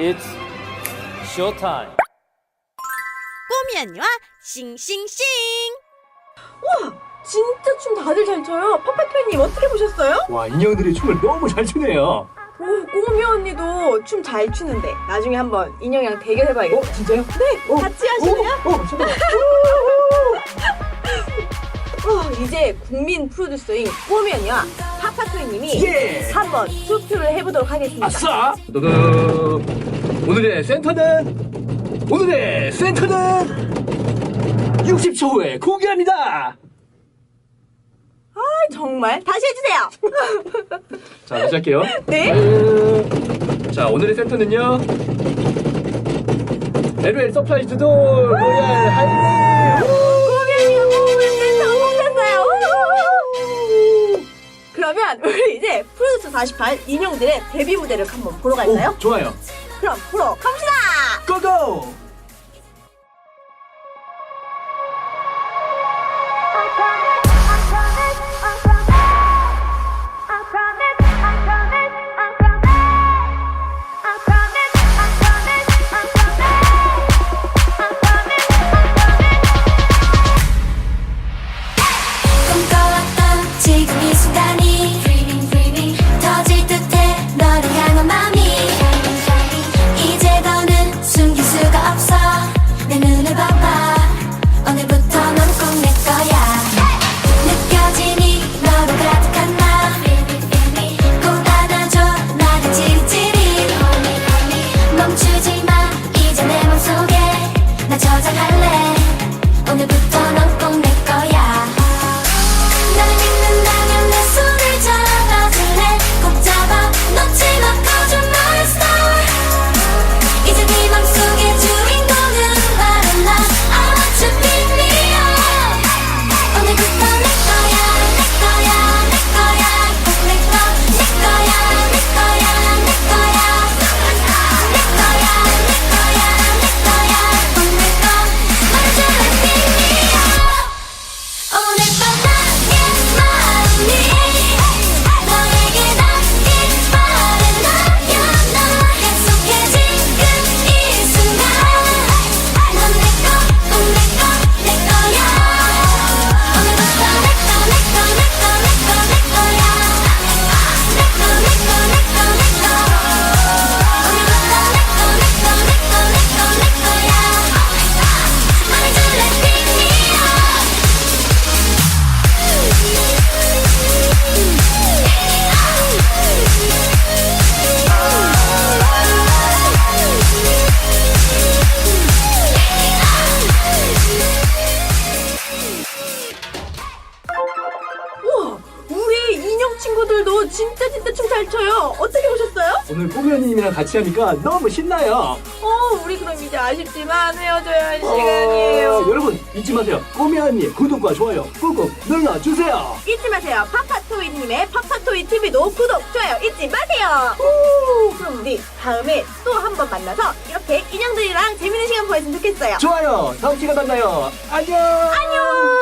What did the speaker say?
It's showtime. 꼬미 언니와 싱싱싱 와 진짜 춤 다들 잘 춰요. 파파토이님 어떻게 보셨어요? 와 인형들이 춤을 너무 잘 추네요. 오 꼬미 언니도 춤 잘 추는데 나중에 한번 인형이랑 대결해봐야겠다. 어 진짜요? 네 같이 하실래요? 어, 어. 어, 이제 국민 프로듀서인 꼬미 언니와 파파토이님이 예. 한번 투표를 해보도록 하겠습니다. 아싸. 두두. 오늘의 센터는 오늘의 센터는 60초 후에 공개합니다. 아, 정말 다시 해주세요. 자 다시 할게요. 네. 음, 자 오늘의 센터는요. LL 서프라이즈 돌 로얄. 우! 그러면 우리 이제 프로듀서 48 인형들의 데뷔 무대를 한번 보러 갈까요? 오, 좋아요. 그럼 보러 갑시다. 고고. 꿈 친구들도 진짜 진짜 춤 잘 춰요. 어떻게 보셨어요? 오늘 꼬미언님이랑 같이 하니까 너무 신나요. 어, 우리 그럼 이제 아쉽지만 헤어져야 할 시간이에요. 어, 여러분 잊지 마세요. 꼬미언니 구독과 좋아요 꾹꾹 눌러주세요. 잊지 마세요. 파파토이님의 파파토이 TV도 구독, 좋아요 잊지 마세요. 오, 그럼 우리 다음에 또 한 번 만나서 이렇게 인형들이랑 재밌는 시간 보냈으면 좋겠어요. 좋아요. 다음 시간 만나요. 안녕. 안녕.